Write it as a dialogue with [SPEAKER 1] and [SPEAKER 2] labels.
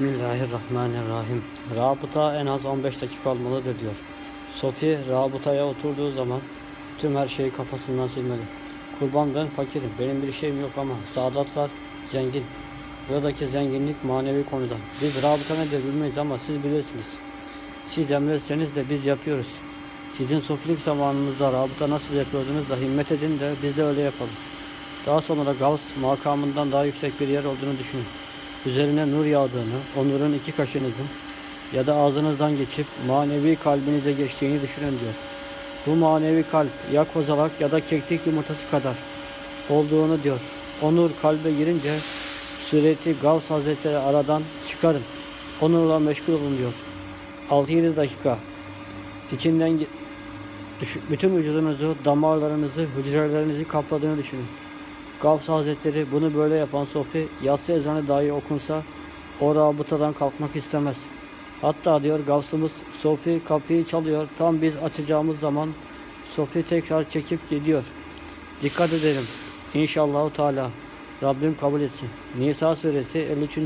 [SPEAKER 1] Bismillahirrahmanirrahim. Rabıta en az 15 dakika olmalıdır diyor. Sofi rabıtaya oturduğu zaman tüm her şeyi kafasından silmeli. Kurban ben fakirim. Benim bir şeyim yok ama Sadatlar zengin. Buradaki zenginlik manevi konuda. Biz rabıta nedir bilmeyiz ama siz bilirsiniz. Siz emretseniz de biz yapıyoruz. Sizin sofilik zamanınızda rabıta nasıl yapıyordunuz da himmet edin de biz de öyle yapalım. Daha sonra Gavs makamından daha yüksek bir yer olduğunu düşünün. Üzerine nur yağdığını, o nurun iki kaşınızın ya da ağzınızdan geçip manevi kalbinize geçtiğini düşünün diyor. Bu manevi kalp ya kozalak ya da keklik yumurtası kadar olduğunu diyor. O nur kalbe girince sureti Gavs Hazretleri aradan çıkarın. O nurla meşgul olun diyor. 6-7 dakika içinden bütün vücudunuzu, damarlarınızı, hücrelerinizi kapladığını düşünün. Gavs Hazretleri bunu böyle yapan Sofi yatsı ezanı dahi okunsa o rabıtadan kalkmak istemez. Hatta diyor Gavsımız Sofi kapıyı çalıyor. Tam biz açacağımız zaman Sofi tekrar çekip gidiyor. Dikkat edelim. İnşallahu Teala Rabbim kabul etsin. Nisa suresi 53.